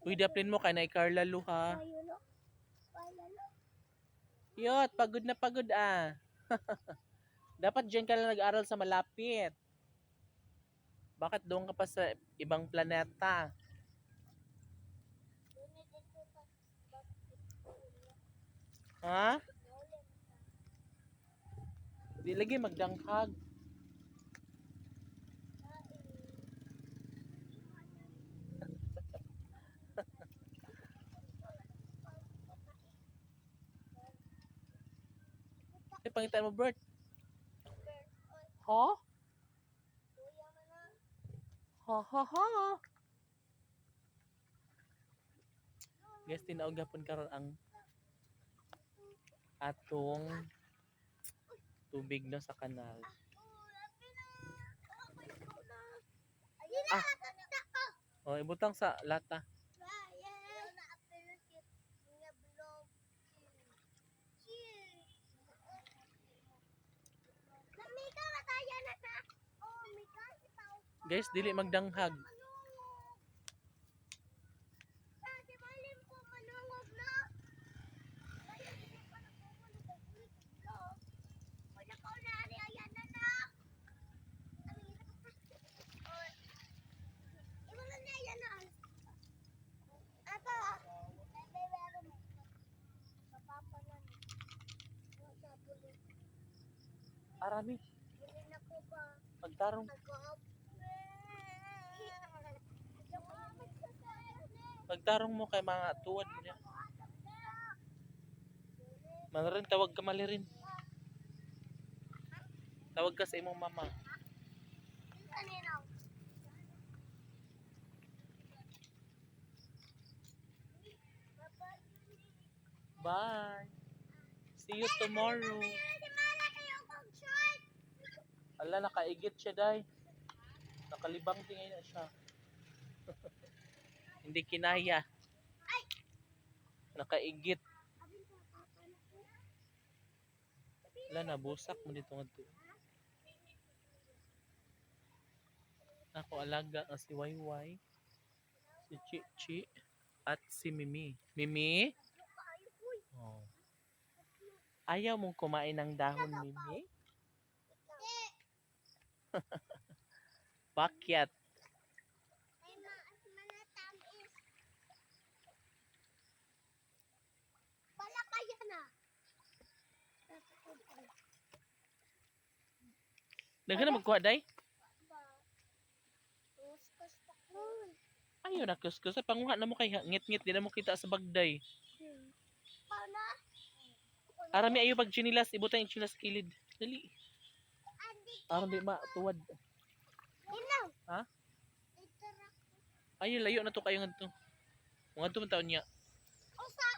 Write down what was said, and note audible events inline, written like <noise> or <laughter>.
Uy, daplin mo kay na Carla. Ayulo. Ayulo. Yot, pagod na pagod ah. <laughs> Dapat dyan ka lang nag-aral sa malapit. Bakit doon ka pa sa ibang planeta? Ha? Di lagi magdanghag. Eh, pangitan mo, Bert. Ha? Ha ha ha. Guys, tinaog gapon karon ang atong tubig na sa kanal. Oh. Oh. Ah. Tanda ko. O, ibutang sa lata. Ryan. na apelot yung mga blog. Cheers. Lamika mataya na na. Oh, Mika, itaw. Guys, dili magdanghag. Ano? Ah, di malim ko manungog na. Kaya hindi pa nakukulit ang ulit ng blog. Wala ko na, ari, ayan na na. Ano yun? Oh. Iba na na, ayan na. Ato. May may meron mo. Kapapa na ni. Wala bulit. Arami, pagtarong. Nag-up. Pagtarong mo kay mga tuwad niya. Manarin, tawag ka malirin. Tawag ka sa imong mama. Bye. See you tomorrow. Ala, nakaigit siya, day. Nakalibang tingay na siya. <laughs> Hindi kinaya. Ay! Nakaigit. Papa na nabusak mo dito nga to. Ako alaga ang si Wayway, si Chichi, at si Mimi. Mimi? Oh. Ayaw mong kumain ng dahon, Mimi? Hindi. <laughs> Bakit? Ay, ma, at manatam is. Wala kaya na. Nagka na magkuha, day? Ayaw na, kuskus. Panguha na mo kay ngit-ngit. Di na mo kita sa bagday. Arami ayo pag chinilas, ibutang yung chinilas sa kilid. Dali. Di ma tuwad. Ha? Ayo layo na to kayo ngadto. Mga to taon niya. Usa.